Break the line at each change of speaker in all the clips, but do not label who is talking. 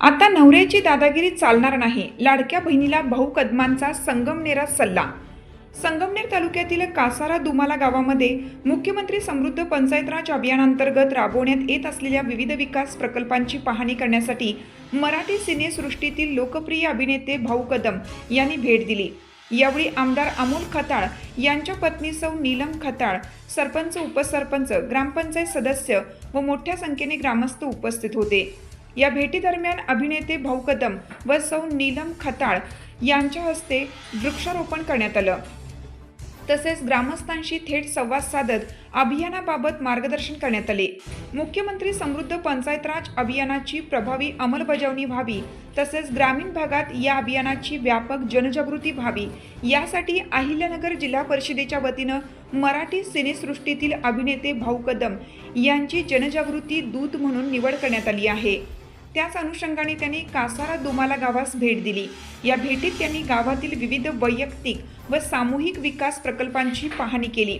आता नवऱ्याची दादागिरी चालणार नाही. लाडक्या बहिणीला भाऊ कदमांचा संगमनेरात सल्ला. संगमनेर तालुक्यातील कासारा दुमाला गावामध्ये मुख्यमंत्री समृद्ध पंचायतराज अभियानांतर्गत राबवण्यात येत असलेल्या विविध विकास प्रकल्पांची पाहणी करण्यासाठी मराठी सिनेसृष्टीतील लोकप्रिय अभिनेते भाऊ कदम यांनी भेट दिली. यावेळी आमदार अमोल खताळ यांच्या पत्नी सौ नीलम खताळ सरपंच उपसरपंच ग्रामपंचायत सदस्य व मोठ्या संख्येने ग्रामस्थ उपस्थित होते. या भेटीदरम्यान अभिनेते भाऊ कदम व सौ नीलम खताळ यांच्या हस्ते वृक्षारोपण करण्यात आलं. तसेच ग्रामस्थांशी थेट संवाद साधत अभियानाबाबत मार्गदर्शन करण्यात आले. मुख्यमंत्री समृद्ध पंचायत राज अभियानाची प्रभावी अंमलबजावणी व्हावी तसेच ग्रामीण भागात या अभियानाची व्यापक जनजागृती व्हावी यासाठी अहिल्यानगर जिल्हा परिषदेच्या वतीनं मराठी सिनेसृष्टीतील अभिनेते भाऊ कदम यांची जनजागृती दूत म्हणून निवड करण्यात आली आहे. त्याच अनुषंगाने त्यांनी कासारा दुमाला गावास भेट दिली. या भेटीत त्यांनी गावातील विविध वैयक्तिक व सामूहिक विकास प्रकल्पांची पाहणी केली.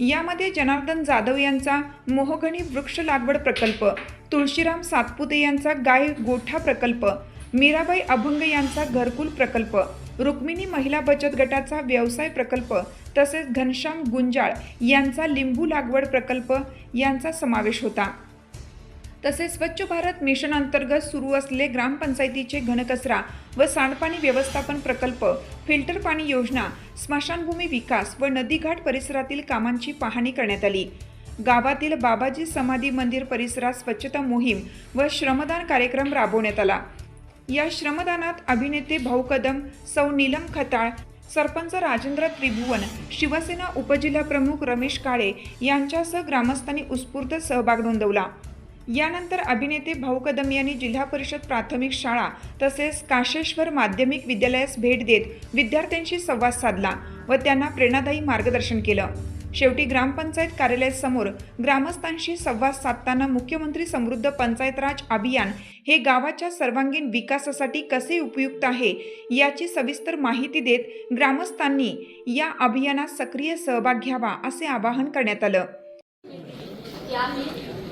यामध्ये जनार्दन जाधव यांचा मोहगणी वृक्ष लागवड प्रकल्प तुळशीराम सातपुते यांचा गाय गोठा प्रकल्प मीराबाई अभंग यांचा घरकुल प्रकल्प रुक्मिणी महिला बचत गटाचा व्यवसाय प्रकल्प तसेच घनश्याम गुंजाळ यांचा लिंबू लागवड प्रकल्प यांचा समावेश होता. तसेच स्वच्छ भारत मिशन अंतर्गत सुरू असलेले ग्रामपंचायतीचे घनकचरा व सांडपाणी व्यवस्थापन प्रकल्प फिल्टर पाणी योजना स्मशानभूमी विकास व नदीघाट परिसरातील कामांची पाहणी करण्यात आली. गावातील बाबाजी समाधी मंदिर परिसरात स्वच्छता मोहीम व श्रमदान कार्यक्रम राबवण्यात आला. या श्रमदानात अभिनेते भाऊ कदम सौ नीलम खताळ सरपंच राजेंद्र त्रिभुवन शिवसेना उपजिल्हाप्रमुख रमेश काळे यांच्यासह ग्रामस्थांनी उत्स्फूर्त सहभाग नोंदवला. यानंतर अभिनेते भाऊ कदम यांनी जिल्हा परिषद प्राथमिक शाळा तसेच काशेश्वर माध्यमिक विद्यालयास भेट देत विद्यार्थ्यांशी संवाद साधला व त्यांना प्रेरणादायी मार्गदर्शन केलं. शेवटी ग्रामपंचायत कार्यालयासमोर ग्रामस्थांशी संवाद साधताना मुख्यमंत्री समृद्ध पंचायतराज अभियान हे गावाच्या सर्वांगीण विकासासाठी कसे उपयुक्त आहे याची सविस्तर माहिती देत ग्रामस्थांनी या अभियानात सक्रिय सहभाग घ्यावा असे आवाहन करण्यात आलं.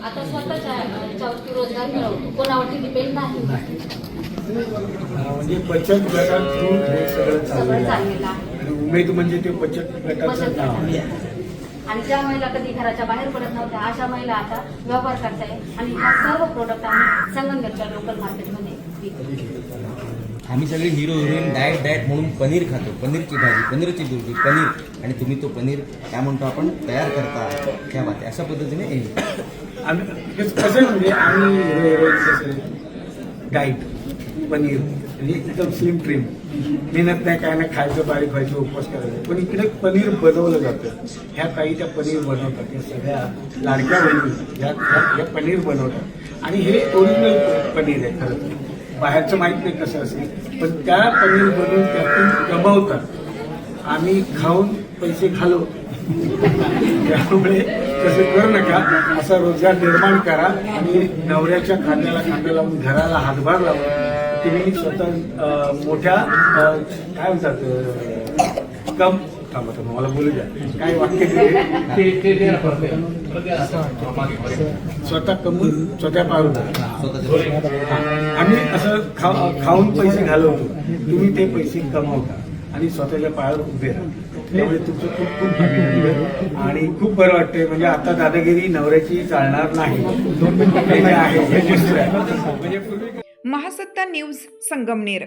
आता स्वतःच्या याच्यावरती रोजगार मिळवतो. कोणावरती डिपेंड नाही.
म्हणजे बचत गटात थ्रू हे सगळं
सगळं
चाललेलं आहे.
चाललेलं आहे.
आणि उमेद म्हणजे ते बचत गटाचं
बचत
नाव
गटाचे.
आहे.
आणि ज्या महिला कधी घराच्या बाहेर पडत नव्हत्या. अशा महिला आता व्यवहार करताय आणि हा सर्व प्रोडक्ट आम्ही संगमनेरच्या लोकल मार्केटमध्ये विकतो.
आम्ही सगळे हिरो हिरोईन डाएट डाएट म्हणून पनीर खातो. पनीरची भाजी पनीरची दुर्गी पनीर. आणि तुम्ही तो पनीर काय म्हणतो आपण तयार करता. क्या बात आहे. अशा पद्धतीने हे.
आम्ही म्हणजे कसं म्हणजे आम्ही कसं डाईट पनीर म्हणजे एकदम स्लिम ट्रिम मेहनत नाही काय नाही खायचं बारीक व्हायचं उपवास करायचं. पण इकडे पनीर बनवलं जातं. ह्या काही त्या पनीर बनवतात. या सगळ्या लाडक्या बहिणी ह्या पनीर बनवतात. आणि हे ओरिजिनल पनीर आहे खरं तर. बाहेरचं माहीत नाही कसं असेल पण त्या पनीर बनवून त्यातून कमावतात आम्ही खाऊन पैसे खालो. त्यामुळे तसं करू नका. असा रोजगार निर्माण करा आणि नवऱ्याच्या खांद्याला खांदा लावून घराला हातभार लावून तुम्ही स्वतः मोठ्या काय म्हणतात कम थांबा थांबा मला बोलू द्या काय वाक्य स्वतः कमवून स्वतः पारून आम्ही असं खाऊन पैसे घालवतो. तुम्ही ते पैसे कमावता. आणि स्वतःच्या पायावर उभे त्यामुळे तुमचं खूप खूप अभिनंदन. आणि खूप बरं वाटतंय. म्हणजे आता दादागिरी नवऱ्याची चालणार नाही. म्हणजे
महासत्ता न्यूज संगमनेर.